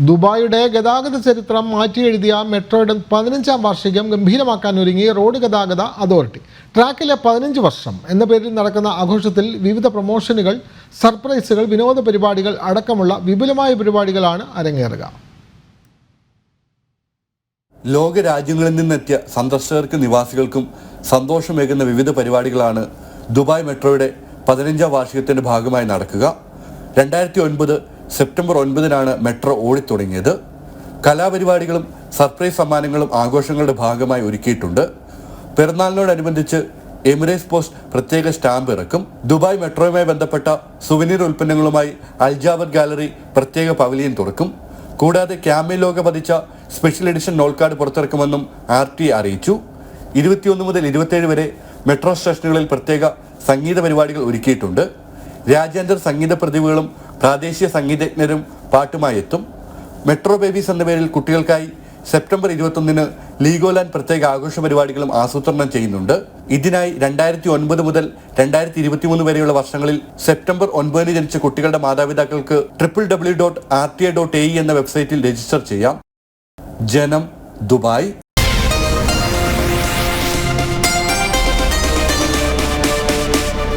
ദുബായിയുടെ ഗതാഗത ചരിത്രം മാറ്റിയെഴുതിയ മെട്രോയുടെ പതിനഞ്ചാം വാർഷികം ഗംഭീരമാക്കാൻ ഒരുങ്ങി റോഡ് ഗതാഗത അതോറിറ്റി. ട്രാക്കിലെ പതിനഞ്ച് വർഷം എന്ന പേരിൽ നടക്കുന്ന ആഘോഷത്തിൽ വിവിധ പ്രൊമോഷനുകൾ സർപ്രൈസുകൾ വിനോദ പരിപാടികൾ അടക്കമുള്ള വിപുലമായ പരിപാടികളാണ് അരങ്ങേറുക. ലോക രാജ്യങ്ങളിൽ നിന്നെത്തിയ സന്ദർശകർക്കും നിവാസികൾക്കും സന്തോഷമേകുന്ന വിവിധ പരിപാടികളാണ് ദുബായ് മെട്രോയുടെ പതിനഞ്ചാം വാർഷികത്തിന്റെ ഭാഗമായി നടക്കുക. രണ്ടായിരത്തി ഒൻപത് സെപ്റ്റംബർ ഒൻപതിനാണ് മെട്രോ ഓടിത്തുടങ്ങിയത്. കലാപരിപാടികളും സർപ്രൈസ് സമ്മാനങ്ങളും ആഘോഷങ്ങളുടെ ഭാഗമായി ഒരുക്കിയിട്ടുണ്ട്. പിറന്നാളിനോടനുബന്ധിച്ച് എമിറേറ്റ്സ് പോസ്റ്റ് പ്രത്യേക സ്റ്റാമ്പ് ഇറക്കും. ദുബായ് മെട്രോയുമായി ബന്ധപ്പെട്ട സുവനീർ ഉൽപ്പന്നങ്ങളുമായി അൽജാബർ ഗാലറി പ്രത്യേക പവലിയൻ തുറക്കും. കൂടാതെ ക്യാമ്പയിൽ ലോക പതിച്ച സ്പെഷ്യൽ എഡിഷൻ നോൾ കാർഡ് പുറത്തിറക്കുമെന്നും ആർ ടി അറിയിച്ചു. ഇരുപത്തിയൊന്ന് മുതൽ ഇരുപത്തിയേഴ് വരെ മെട്രോ സ്റ്റേഷനുകളിൽ പ്രത്യേക സംഗീത പരിപാടികൾ ഒരുക്കിയിട്ടുണ്ട്. രാജ്യാന്തര സംഗീത പ്രതിഭകളും പ്രാദേശിക സംഗീതജ്ഞരും പാട്ടുമായി എത്തും മെട്രോ ബേബീസ് എന്ന പേരിൽ കുട്ടികൾക്കായി സെപ്റ്റംബർ ഇരുപത്തൊന്നിന് ലീഗോലാൻഡ് പ്രത്യേക ആഘോഷ പരിപാടികളും ആസൂത്രണം ചെയ്യുന്നുണ്ട്. ഇതിനായി രണ്ടായിരത്തി ഒൻപത് മുതൽ രണ്ടായിരത്തി ഇരുപത്തിമൂന്ന് വരെയുള്ള വർഷങ്ങളിൽ സെപ്റ്റംബർ ഒൻപതിന് ജനിച്ച കുട്ടികളുടെ മാതാപിതാക്കൾക്ക് triple W dot R T A dot A എന്ന വെബ്സൈറ്റിൽ രജിസ്റ്റർ ചെയ്യാം. ജനം ദുബായ്.